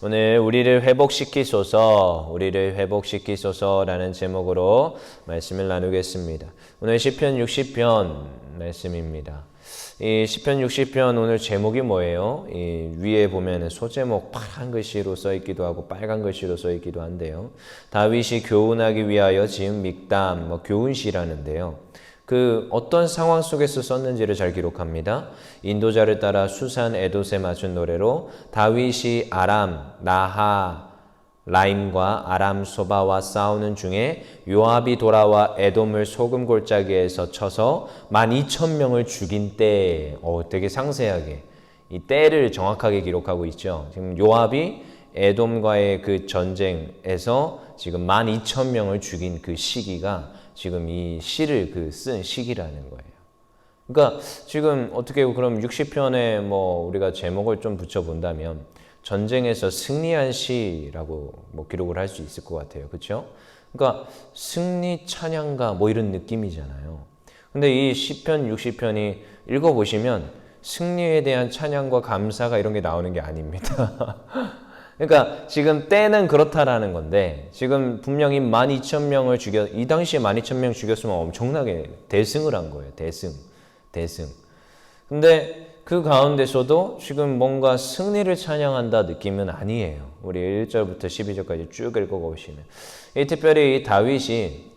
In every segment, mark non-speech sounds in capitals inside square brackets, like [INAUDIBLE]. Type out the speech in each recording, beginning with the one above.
오늘 우리를 회복시키소서, 우리를 회복시키소서라는 제목으로 말씀을 나누겠습니다. 오늘 시편 60편 말씀입니다. 이 시편 60편 오늘 제목이 뭐예요? 이 위에 보면은 소제목 파란 글씨로 써 있기도 하고 빨간 글씨로 써 있기도 한데요. 다윗이 교훈하기 위하여 지은 믹담, 뭐 교훈시라는데요. 그 어떤 상황 속에서 썼는지를 잘 기록합니다. 인도자를 따라 수산 에돗에 맞춘 노래로 다윗이 아람, 나하, 라임과 아람 소바와 싸우는 중에 요압이 돌아와 에돔을 소금 골짜기에서 쳐서 12,000명을 죽인 때, 어, 되게 상세하게 이 때를 정확하게 기록하고 있죠. 지금 요압이 에돔과의 그 전쟁에서 지금 12,000명을 죽인 그 시기가 지금 이 시를 그 쓴 시기라는 거예요. 그러니까 지금 어떻게 그럼 60편에 뭐 우리가 제목을 좀 붙여 본다면 전쟁에서 승리한 시라고 뭐 기록을 할 수 있을 것 같아요. 그렇죠? 그러니까 승리 찬양가 뭐 이런 느낌이잖아요. 근데 이 시편 60편이 읽어 보시면 승리에 대한 찬양과 감사가 이런 게 나오는 게 아닙니다. [LAUGHS] 그러니까 지금 때는 그렇다라는 건데 지금 분명히 12,000명을 죽여 이 당시에 12,000명 죽였으면 엄청나게 대승을 한 거예요. 대승. 대승. 근데 그 가운데서도 지금 뭔가 승리를 찬양한다 느낌은 아니에요. 우리 1절부터 12절까지 쭉 읽어 보시면 이 특별히 이 다윗이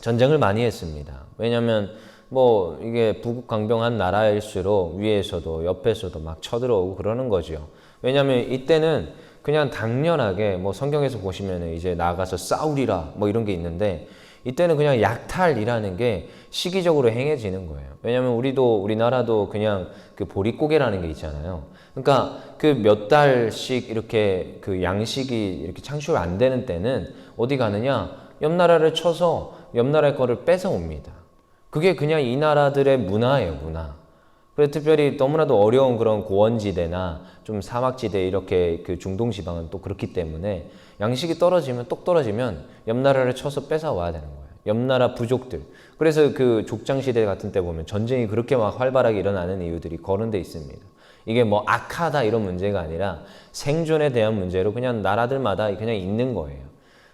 전쟁을 많이 했습니다. 왜냐하면 뭐 이게 부국 강병한 나라일수록 위에서도 옆에서도 막 쳐들어오고 그러는 거죠. 왜냐하면 이때는 그냥 당연하게 뭐 성경에서 보시면 이제 나가서 싸우리라 뭐 이런 게 있는데 이때는 그냥 약탈이라는 게 시기적으로 행해지는 거예요. 왜냐하면 우리도 우리나라도 그냥 그 보릿고개라는 게 있잖아요. 그러니까 그 몇 달씩 이렇게 그 양식이 이렇게 창출 안 되는 때는 어디 가느냐? 옆 나라를 쳐서 옆 나라의 거를 뺏어 옵니다. 그게 그냥 이 나라들의 문화예요, 문화. 그래 특별히 너무나도 어려운 그런 고원지대나 좀 사막지대 이렇게 그 중동 지방은 또 그렇기 때문에 양식이 떨어지면 똑 떨어지면 옆 나라를 쳐서 뺏어 와야 되는 거예요. 옆 나라 부족들. 그래서 그 족장 시대 같은 때 보면 전쟁이 그렇게 막 활발하게 일어나는 이유들이 거론돼 있습니다. 이게 뭐 악하다 이런 문제가 아니라 생존에 대한 문제로 그냥 나라들마다 그냥 있는 거예요.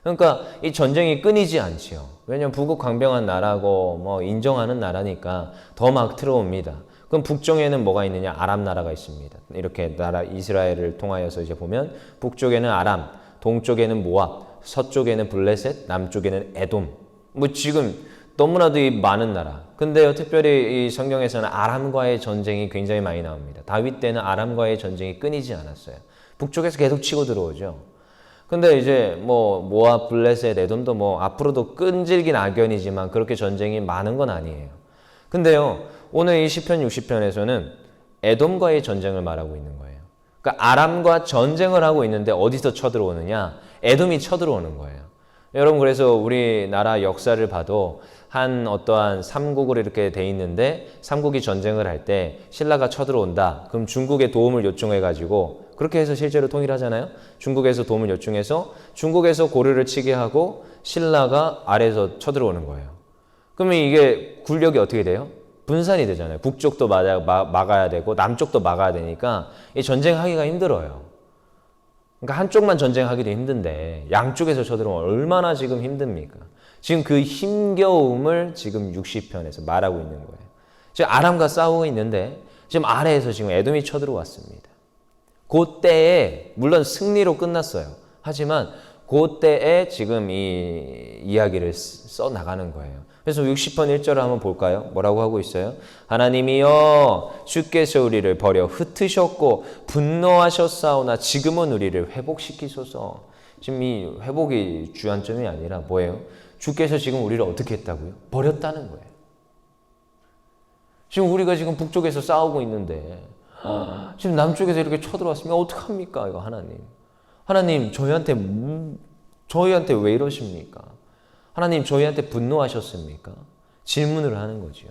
그러니까 이 전쟁이 끊이지 않지요. 왜냐면 부국 강병한 나라고 뭐 인정하는 나라니까 더 막 들어옵니다. 그럼 북쪽에는 뭐가 있느냐? 아람 나라가 있습니다. 이렇게 나라 이스라엘을 통하여서 이제 보면 북쪽에는 아람, 동쪽에는 모압, 서쪽에는 블레셋, 남쪽에는 에돔. 뭐 지금 너무나도 이 많은 나라. 근데요, 특별히 이 성경에서는 아람과의 전쟁이 굉장히 많이 나옵니다. 다윗 때는 아람과의 전쟁이 끊이지 않았어요. 북쪽에서 계속 치고 들어오죠. 근데 이제 뭐 모압, 블레셋, 에돔도 뭐 앞으로도 끈질긴 악연이지만 그렇게 전쟁이 많은 건 아니에요. 근데요, 오늘 이 시편 60편에서는 에돔과의 전쟁을 말하고 있는 거예요. 그러니까 아람과 전쟁을 하고 있는데 어디서 쳐들어오느냐? 에돔이 쳐들어오는 거예요. 여러분 그래서 우리나라 역사를 봐도 한 어떠한 삼국으로 이렇게 돼 있는데 삼국이 전쟁을 할 때 신라가 쳐들어온다. 그럼 중국의 도움을 요청해 가지고 그렇게 해서 실제로 통일하잖아요. 중국에서 도움을 요청해서 중국에서 고려를 치게 하고 신라가 아래에서 쳐들어오는 거예요. 그러면 이게 굴력이 어떻게 돼요? 분산이 되잖아요. 북쪽도 막아, 막아야 되고 남쪽도 막아야 되니까 이 전쟁하기가 힘들어요. 그러니까 한쪽만 전쟁하기도 힘든데 양쪽에서 쳐들어오면 얼마나 지금 힘듭니까? 지금 그 힘겨움을 지금 60편에서 말하고 있는 거예요. 지금 아람과 싸우고 있는데 지금 아래에서 지금 에돔이 쳐들어왔습니다. 그 때에 물론 승리로 끝났어요. 하지만 그 때에 지금 이 이야기를 써 나가는 거예요. 그래서 60편 1절을 한번 볼까요? 뭐라고 하고 있어요? 하나님이여 주께서 우리를 버려 흩으셨고 분노하셨사오나 지금은 우리를 회복시키소서. 지금 이 회복이 주안점이 아니라 뭐예요? 주께서 지금 우리를 어떻게 했다고요? 버렸다는 거예요. 지금 우리가 지금 북쪽에서 싸우고 있는데 지금 남쪽에서 이렇게 쳐들어왔으면 어떡합니까? 이거 하나님. 하나님 저희한테 저희한테 왜 이러십니까? 하나님 저희한테 분노하셨습니까? 질문을 하는 거지요.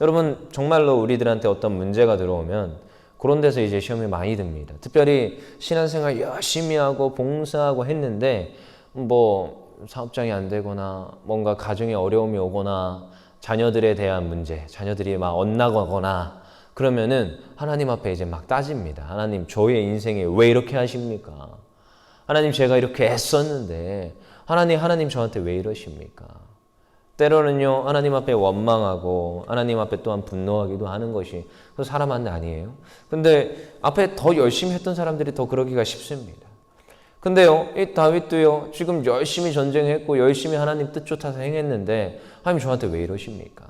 여러분 정말로 우리들한테 어떤 문제가 들어오면 그런 데서 이제 시험이 많이 듭니다. 특별히 신앙생활 열심히 하고 봉사하고 했는데 뭐 사업장이 안 되거나 뭔가 가정에 어려움이 오거나 자녀들에 대한 문제, 자녀들이 막 엇나가거나 그러면은 하나님 앞에 이제 막 따집니다. 하나님 저의 인생에 왜 이렇게 하십니까? 하나님 제가 이렇게 애썼는데 하나님 하나님 저한테 왜 이러십니까? 때로는요 하나님 앞에 원망하고 하나님 앞에 또한 분노하기도 하는 것이 그 사람한테 아니에요. 근데 앞에 더 열심히 했던 사람들이 더 그러기가 쉽습니다. 근데요 이 다윗도요 지금 열심히 전쟁했고 열심히 하나님 뜻 쫓아서 행했는데 하나님 저한테 왜 이러십니까?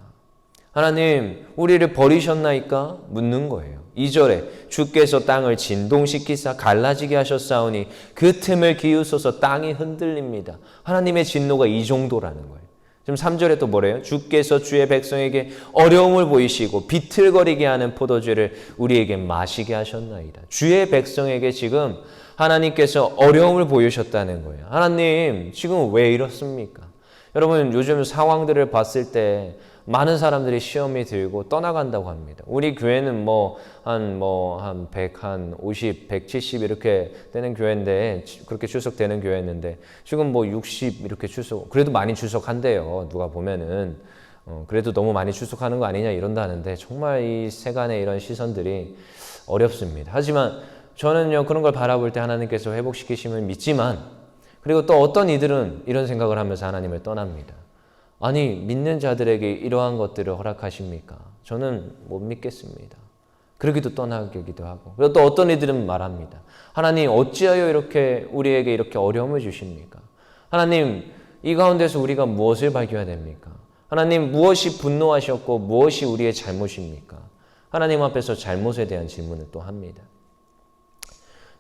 하나님 우리를 버리셨나이까 묻는 거예요. 2절에 주께서 땅을 진동시키사 갈라지게 하셨사오니 그 틈을 기우소서 땅이 흔들립니다. 하나님의 진노가 이 정도라는 거예요. 지금 3절에 또 뭐래요? 주께서 주의 백성에게 어려움을 보이시고 비틀거리게 하는 포도주를 우리에게 마시게 하셨나이다. 주의 백성에게 지금 하나님께서 어려움을 보이셨다는 거예요. 하나님 지금 왜 이렇습니까? 여러분 요즘 상황들을 봤을 때 많은 사람들이 시험이 들고 떠나간다고 합니다. 우리 교회는 뭐 한 뭐 한 100, 한 50, 170 이렇게 되는 교회인데 그렇게 출석되는 교회였는데 지금 뭐 60 이렇게 출석 그래도 많이 출석한대요. 누가 보면은 어, 그래도 너무 많이 출석하는 거 아니냐 이런다는데 정말 이 세간의 이런 시선들이 어렵습니다. 하지만 저는요 그런 걸 바라볼 때 하나님께서 회복시키심을 믿지만 그리고 또 어떤 이들은 이런 생각을 하면서 하나님을 떠납니다. 아니 믿는 자들에게 이러한 것들을 허락하십니까? 저는 못 믿겠습니다. 그러기도 떠나기도 하고 그리고 또 어떤 이들은 말합니다. 하나님 어찌하여 이렇게 우리에게 이렇게 어려움을 주십니까? 하나님 이 가운데서 우리가 무엇을 발견해야 됩니까? 하나님 무엇이 분노하셨고 무엇이 우리의 잘못입니까? 하나님 앞에서 잘못에 대한 질문을 또 합니다.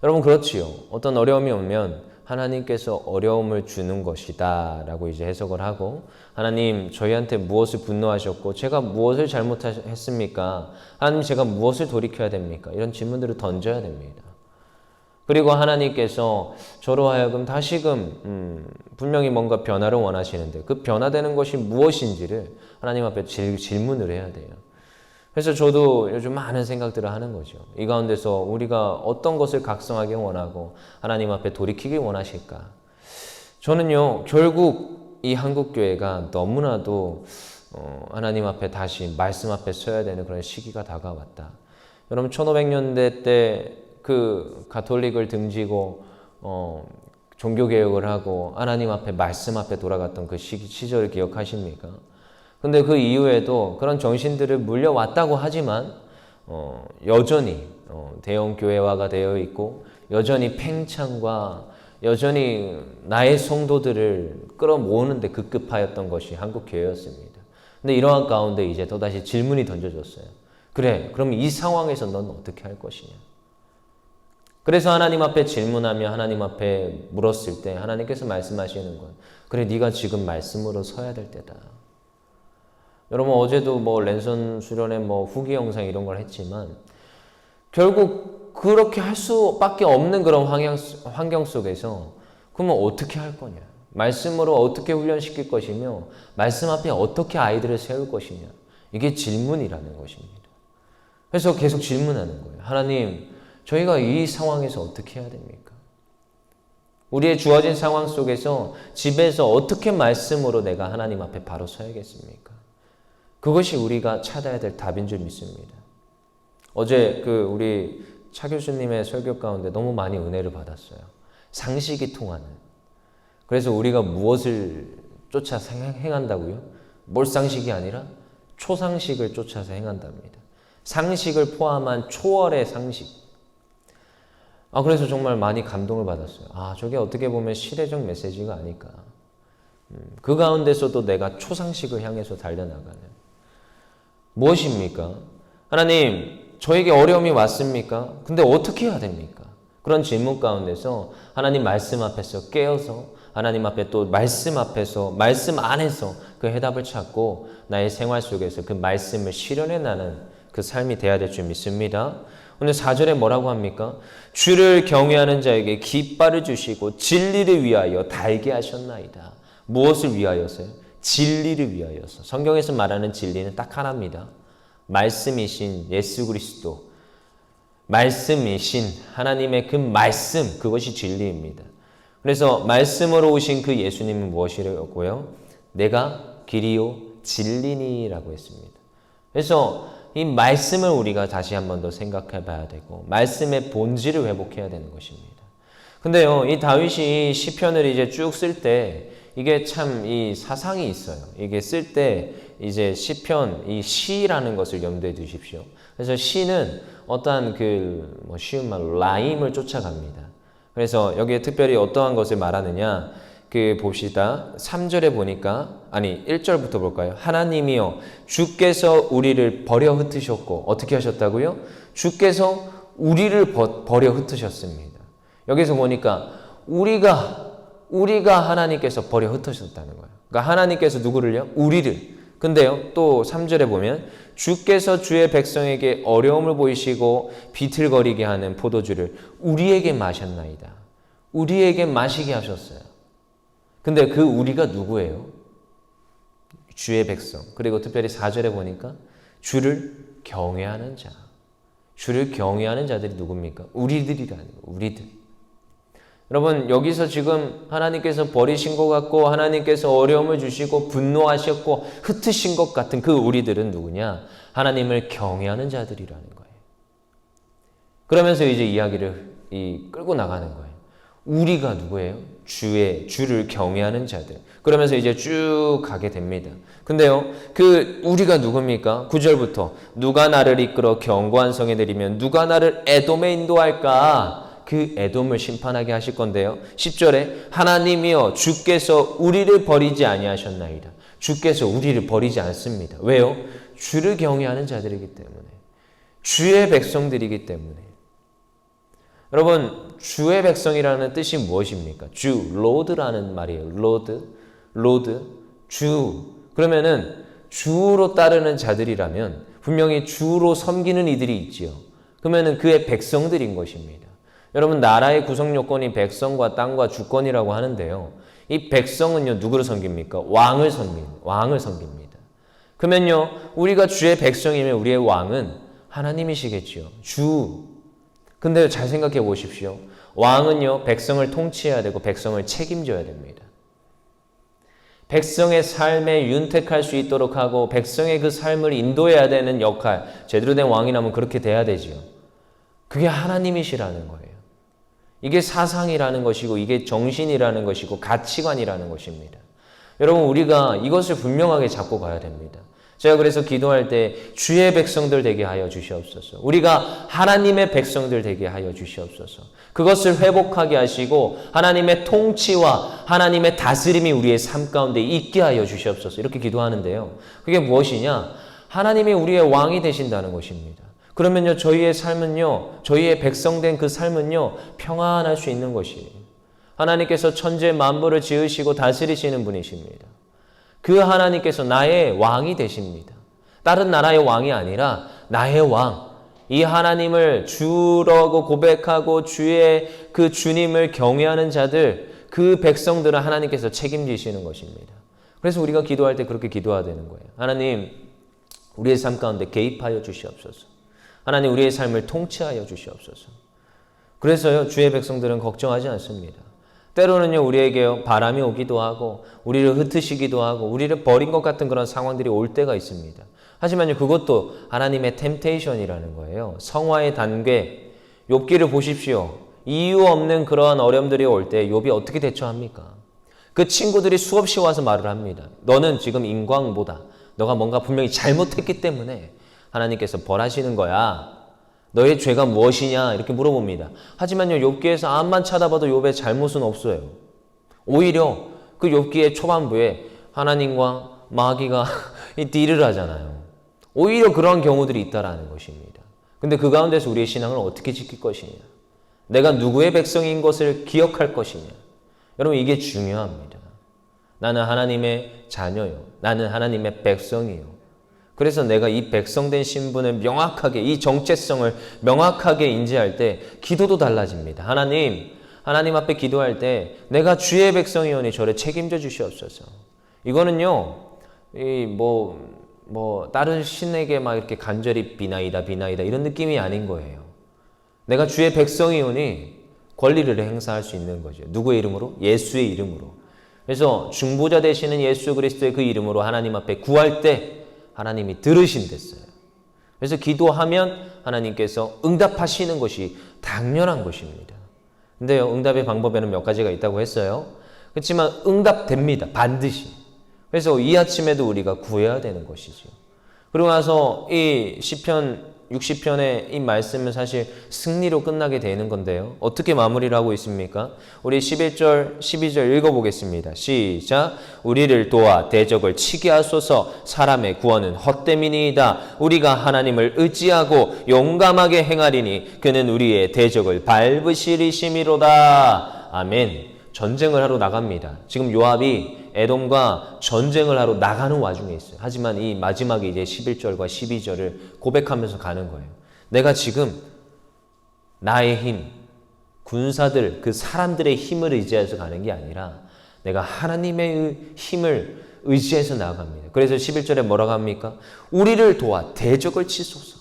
여러분 그렇지요. 어떤 어려움이 오면 하나님께서 어려움을 주는 것이다 라고 이제 해석을 하고 하나님 저희한테 무엇을 분노하셨고 제가 무엇을 잘못했습니까? 하나님 제가 무엇을 돌이켜야 됩니까? 이런 질문들을 던져야 됩니다. 그리고 하나님께서 저로 하여금 다시금 음, 분명히 뭔가 변화를 원하시는데 그 변화되는 것이 무엇인지를 하나님 앞에 질문을 해야 돼요. 그래서 저도 요즘 많은 생각들을 하는 거죠. 이 가운데서 우리가 어떤 것을 각성하기 원하고 하나님 앞에 돌이키기 원하실까? 저는요, 결국 이 한국교회가 너무나도 어, 하나님 앞에 다시 말씀 앞에 서야 되는 그런 시기가 다가왔다. 여러분, 1500년대 때 그 가톨릭을 등지고 어, 종교개혁을 하고 하나님 앞에 말씀 앞에 돌아갔던 그 시기, 시절을 기억하십니까? 근데 그 이후에도 그런 정신들을 물려왔다고 하지만 어, 여전히 어, 대형 교회화가 되어 있고 여전히 팽창과 여전히 나의 성도들을 끌어모으는데 급급하였던 것이 한국 교회였습니다. 근데 이러한 가운데 이제 또 다시 질문이 던져졌어요. 그래, 그럼 이 상황에서 넌 어떻게 할 것이냐? 그래서 하나님 앞에 질문하며 하나님 앞에 물었을 때 하나님께서 말씀하시는 건 그래, 네가 지금 말씀으로 서야 될 때다. 여러분 어제도 뭐 랜선 수련회 뭐 후기 영상 이런 걸 했지만 결국 그렇게 할 수밖에 없는 그런 환경, 환경 속에서 그러면 어떻게 할 거냐? 말씀으로 어떻게 훈련시킬 것이며 말씀 앞에 어떻게 아이들을 세울 것이냐? 이게 질문이라는 것입니다. 그래서 계속 질문하는 거예요. 하나님, 저희가 이 상황에서 어떻게 해야 됩니까? 우리의 주어진 상황 속에서 집에서 어떻게 말씀으로 내가 하나님 앞에 바로 서야겠습니까? 그것이 우리가 찾아야 될 답인 줄 믿습니다. 어제 그 우리 차 교수님의 설교 가운데 너무 많이 은혜를 받았어요. 상식이 통하는. 그래서 우리가 무엇을 쫓아서 행한다고요? 몰상식이 아니라 초상식을 쫓아서 행한답니다. 상식을 포함한 초월의 상식. 아, 그래서 정말 많이 감동을 받았어요. 아, 저게 어떻게 보면 시대적 메시지가 아닐까. 음, 그 가운데서도 내가 초상식을 향해서 달려나가는. 무엇입니까? 하나님, 저에게 어려움이 왔습니까? 근데 어떻게 해야 됩니까? 그런 질문 가운데서 하나님 말씀 앞에서 깨어서 하나님 앞에 또 말씀 앞에서 말씀 안에서 그 해답을 찾고 나의 생활 속에서 그 말씀을 실현해 나는 그 삶이 돼야 될 줄 믿습니다. 오늘 4절에 뭐라고 합니까? 주를 경외하는 자에게 깃발을 주시고 진리를 위하여 달게 하셨나이다. 무엇을 위하여서요? 진리를 위하여서. 성경에서 말하는 진리는 딱 하나입니다. 말씀이신 예수 그리스도. 말씀이신 하나님의 그 말씀, 그것이 진리입니다. 그래서 말씀으로 오신 그 예수님은 무엇이라고요? 내가 길이요 진리니라고 했습니다. 그래서 이 말씀을 우리가 다시 한 번 더 생각해 봐야 되고 말씀의 본질을 회복해야 되는 것입니다. 근데요, 이 다윗이 시편을 이제 쭉 쓸 때 이게 참 이 사상이 있어요. 이게 쓸 때 이제 시편 이 시라는 것을 염두에 두십시오. 그래서 시는 어떠한 그 뭐 쉬운 말로 라임을 쫓아갑니다. 그래서 여기에 특별히 어떠한 것을 말하느냐? 그 봅시다. 3절에 보니까 아니 1절부터 볼까요? 하나님이여 주께서 우리를 버려 흩으셨고 어떻게 하셨다고요? 주께서 우리를 버, 버려 흩으셨습니다. 여기서 보니까 우리가 우리가 하나님께서 버려 흩으셨다는 거예요. 그러니까 하나님께서 누구를요? 우리를. 근데요, 또 3절에 보면 주께서 주의 백성에게 어려움을 보이시고 비틀거리게 하는 포도주를 우리에게 마셨나이다. 우리에게 마시게 하셨어요. 근데 그 우리가 누구예요? 주의 백성. 그리고 특별히 4절에 보니까 주를 경외하는 자. 주를 경외하는 자들이 누굽니까? 우리들이라는 거, 우리들. 여러분, 여기서 지금 하나님께서 버리신 것 같고, 하나님께서 어려움을 주시고, 분노하셨고, 흩으신 것 같은 그 우리들은 누구냐? 하나님을 경외하는 자들이라는 거예요. 그러면서 이제 이야기를 이 끌고 나가는 거예요. 우리가 누구예요? 주의, 주를 경외하는 자들. 그러면서 이제 쭉 가게 됩니다. 근데요, 그, 우리가 누굽니까? 9절부터. 누가 나를 이끌어 견고한 성에 내리면 누가 나를 에돔에 인도할까? 그 에돔을 심판하게 하실 건데요. 10절에 하나님이여 주께서 우리를 버리지 아니하셨나이다. 주께서 우리를 버리지 않습니다. 왜요? 주를 경외하는 자들이기 때문에. 주의 백성들이기 때문에. 여러분, 주의 백성이라는 뜻이 무엇입니까? 주, 로드라는 말이에요. 로드, 로드, 주. 그러면은 주로 따르는 자들이라면 분명히 주로 섬기는 이들이 있지요. 그러면은 그의 백성들인 것입니다. 여러분, 나라의 구성 요건이 백성과 땅과 주권이라고 하는데요. 이 백성은요, 누구를 섬깁니까? 왕을 섬깁, 왕을 섬깁니다. 그러면요, 우리가 주의 백성이면 우리의 왕은 하나님이시겠지요. 주, 근데 잘 생각해 보십시오. 왕은요, 백성을 통치해야 되고 백성을 책임져야 됩니다. 백성의 삶에 윤택할 수 있도록 하고 백성의 그 삶을 인도해야 되는 역할, 제대로 된 왕이라면 그렇게 돼야 되지요. 그게 하나님이시라는 거예요. 이게 사상이라는 것이고, 이게 정신이라는 것이고, 가치관이라는 것입니다. 여러분, 우리가 이것을 분명하게 잡고 가야 됩니다. 제가 그래서 기도할 때 주의 백성들 되게 하여 주시옵소서. 우리가 하나님의 백성들 되게 하여 주시옵소서. 그것을 회복하게 하시고 하나님의 통치와 하나님의 다스림이 우리의 삶 가운데 있게 하여 주시옵소서. 이렇게 기도하는데요. 그게 무엇이냐? 하나님이 우리의 왕이 되신다는 것입니다. 그러면요, 저희의 삶은요, 저희의 백성된 그 삶은요, 평안할 수 있는 것이에요. 하나님께서 천재 만물을 지으시고 다스리시는 분이십니다. 그 하나님께서 나의 왕이 되십니다. 다른 나라의 왕이 아니라 나의 왕. 이 하나님을 주라고 고백하고 주의 그 주님을 경외하는 자들, 그 백성들은 하나님께서 책임지시는 것입니다. 그래서 우리가 기도할 때 그렇게 기도해야 되는 거예요. 하나님, 우리의 삶 가운데 개입하여 주시옵소서. 하나님, 우리의 삶을 통치하여 주시옵소서. 그래서요, 주의 백성들은 걱정하지 않습니다. 때로는요, 우리에게 바람이 오기도 하고, 우리를 흩으시기도 하고, 우리를 버린 것 같은 그런 상황들이 올 때가 있습니다. 하지만요, 그것도 하나님의 템테이션이라는 거예요. 성화의 단계, 욥기를 보십시오. 이유 없는 그러한 어려움들이 올 때 욥이 어떻게 대처합니까? 그 친구들이 수없이 와서 말을 합니다. 너는 지금 인광보다 너가 뭔가 분명히 잘못했기 때문에 하나님께서 벌하시는 거야. 너의 죄가 무엇이냐 이렇게 물어봅니다. 하지만요 욥기에서 암만 찾아봐도 욥의 잘못은 없어요. 오히려 그 욥기의 초반부에 하나님과 마귀가 [LAUGHS] 딜을 하잖아요. 오히려 그러한 경우들이 있다라는 것입니다. 근데 그 가운데서 우리의 신앙을 어떻게 지킬 것이냐? 내가 누구의 백성인 것을 기억할 것이냐? 여러분 이게 중요합니다. 나는 하나님의 자녀요. 나는 하나님의 백성이요. 그래서 내가 이 백성된 신분을 명확하게 이 정체성을 명확하게 인지할 때 기도도 달라집니다. 하나님, 하나님 앞에 기도할 때 내가 주의 백성이오니 저를 책임져 주시옵소서. 이거는요, 이 뭐, 뭐, 다른 신에게 막 이렇게 간절히 비나이다, 비나이다 이런 느낌이 아닌 거예요. 내가 주의 백성이오니 권리를 행사할 수 있는 거죠. 누구의 이름으로? 예수의 이름으로. 그래서 중보자 되시는 예수 그리스도의 그 이름으로 하나님 앞에 구할 때 하나님이 들으신댔어요. 그래서 기도하면 하나님께서 응답하시는 것이 당연한 것입니다. 근데요, 응답의 방법에는 몇 가지가 있다고 했어요. 그렇지만 응답됩니다. 반드시. 그래서 이 아침에도 우리가 구해야 되는 것이죠. 그리고 나서 이 시편 60편의 이 말씀은 사실 승리로 끝나게 되는 건데요. 어떻게 마무리를 하고 있습니까? 우리 11절, 12절 읽어보겠습니다. 시작. 우리를 도와 대적을 치게 하소서 사람의 구원은 헛됨이니이다. 우리가 하나님을 의지하고 용감하게 행하리니 그는 우리의 대적을 밟으시리심이로다. 아멘. 전쟁을 하러 나갑니다. 지금 요압이 에돔과 전쟁을 하러 나가는 와중에 있어요. 하지만 이 마지막에 이제 11절과 12절을 고백하면서 가는 거예요. 내가 지금 나의 힘, 군사들, 그 사람들의 힘을 의지해서 가는 게 아니라 내가 하나님의 힘을 의지해서 나갑니다. 그래서 11절에 뭐라고 합니까? 우리를 도와 대적을 치소서.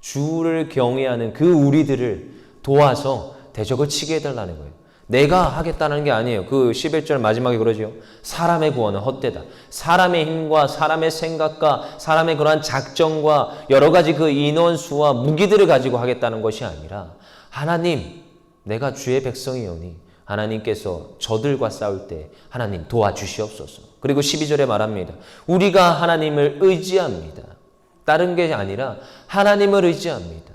주를 경외하는 그 우리들을 도와서 대적을 치게 해달라는 거예요. 내가 하겠다는 게 아니에요. 그 11절 마지막에 그러지요. 사람의 구원은 헛되다. 사람의 힘과 사람의 생각과 사람의 그러한 작정과 여러 가지 그 인원수와 무기들을 가지고 하겠다는 것이 아니라 하나님, 내가 주의 백성이오니 하나님께서 저들과 싸울 때 하나님 도와주시옵소서. 그리고 12절에 말합니다. 우리가 하나님을 의지합니다. 다른 게 아니라 하나님을 의지합니다.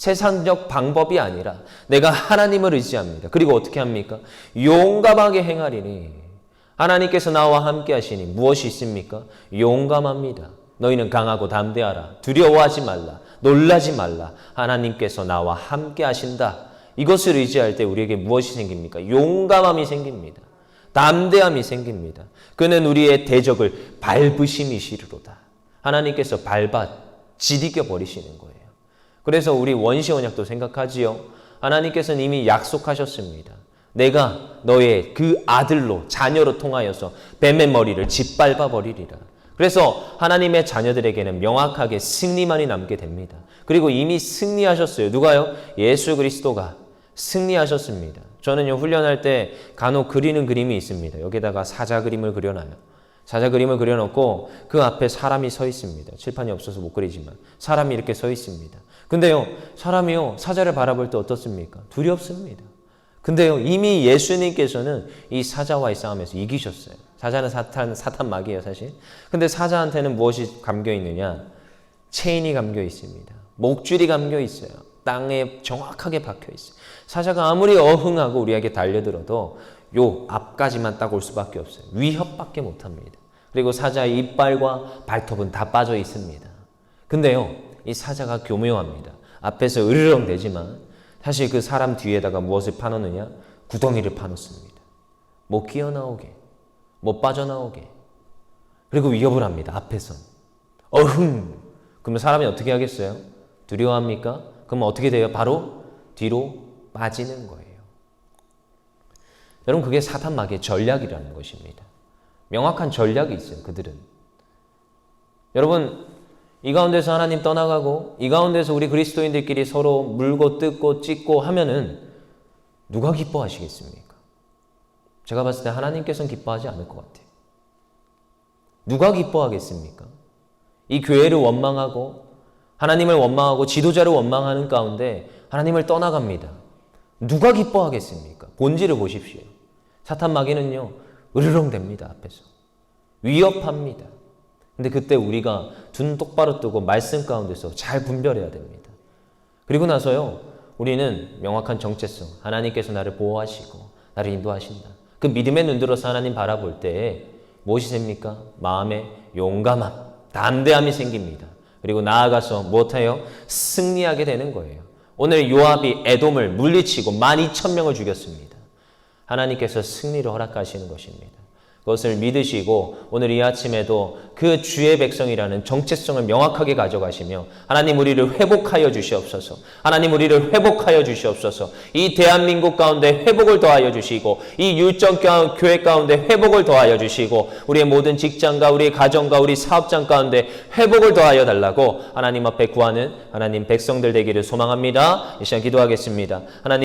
세상적 방법이 아니라 내가 하나님을 의지합니다. 그리고 어떻게 합니까? 용감하게 행하리니 하나님께서 나와 함께 하시니 무엇이 있습니까? 용감합니다. 너희는 강하고 담대하라. 두려워하지 말라. 놀라지 말라. 하나님께서 나와 함께 하신다. 이것을 의지할 때 우리에게 무엇이 생깁니까? 용감함이 생깁니다. 담대함이 생깁니다. 그는 우리의 대적을 밟으심이시리로다. 하나님께서 밟아 지디겨 버리시는 거예요. 그래서 우리 원시 언약도 생각하지요. 하나님께서는 이미 약속하셨습니다. 내가 너의 그 아들로 자녀로 통하여서 뱀의 머리를 짓밟아 버리리라. 그래서 하나님의 자녀들에게는 명확하게 승리만이 남게 됩니다. 그리고 이미 승리하셨어요. 누가요? 예수 그리스도가 승리하셨습니다. 저는요 훈련할 때 간혹 그리는 그림이 있습니다. 여기다가 사자 그림을 그려놔요. 사자 그림을 그려놓고 그 앞에 사람이 서 있습니다. 칠판이 없어서 못 그리지만 사람이 이렇게 서 있습니다. 근데요 사람이요 사자를 바라볼 때 어떻습니까? 두렵습니다. 근데요 이미 예수님께서는 이 사자와의 싸움에서 이기셨어요. 사자는 사탄 사탄 마귀예요 사실. 근데 사자한테는 무엇이 감겨 있느냐? 체인이 감겨 있습니다. 목줄이 감겨 있어요. 땅에 정확하게 박혀 있어요. 사자가 아무리 어흥하고 우리에게 달려들어도 요 앞까지만 딱 올 수밖에 없어요. 위협밖에 못 합니다. 그리고 사자의 이빨과 발톱은 다 빠져 있습니다. 근데요, 이 사자가 교묘합니다. 앞에서 으르렁 대지만 사실 그 사람 뒤에다가 무엇을 파놓느냐? 구덩이를 파놓습니다. 못 끼어나오게, 못 빠져나오게. 그리고 위협을 합니다. 앞에서. 어흥! 그러면 사람이 어떻게 하겠어요? 두려워합니까? 그럼 어떻게 돼요? 바로 뒤로 빠지는 거예요. 여러분 그게 사탄 마귀의 전략이라는 것입니다. 명확한 전략이 있어요. 그들은. 여러분 이 가운데서 하나님 떠나가고 이 가운데서 우리 그리스도인들끼리 서로 물고 뜯고 찢고 하면은 누가 기뻐하시겠습니까? 제가 봤을 때 하나님께서는 기뻐하지 않을 것 같아요. 누가 기뻐하겠습니까? 이 교회를 원망하고 하나님을 원망하고 지도자를 원망하는 가운데 하나님을 떠나갑니다. 누가 기뻐하겠습니까? 본질을 보십시오. 사탄 마귀는요, 으르렁댑니다, 앞에서. 위협합니다. 근데 그때 우리가 눈 똑바로 뜨고 말씀 가운데서 잘 분별해야 됩니다. 그리고 나서요, 우리는 명확한 정체성, 하나님께서 나를 보호하시고, 나를 인도하신다. 그 믿음의 눈 들어서 하나님 바라볼 때 무엇이 됩니까? 마음에 용감함, 담대함이 생깁니다. 그리고 나아가서 무엇해요? 승리하게 되는 거예요. 오늘 요압이 에돔을 물리치고 12,000명을 죽였습니다. 하나님께서 승리를 허락하시는 것입니다. 그것을 믿으시고 오늘 이 아침에도 그 주의 백성이라는 정체성을 명확하게 가져가시며 하나님 우리를 회복하여 주시옵소서. 하나님 우리를 회복하여 주시옵소서. 이 대한민국 가운데 회복을 더하여 주시고 이 율정 교회 가운데 회복을 더하여 주시고 우리의 모든 직장과 우리의 가정과 우리 사업장 가운데 회복을 더하여 달라고 하나님 앞에 구하는 하나님 백성들 되기를 소망합니다. 이 시간 기도하겠습니다. 하나님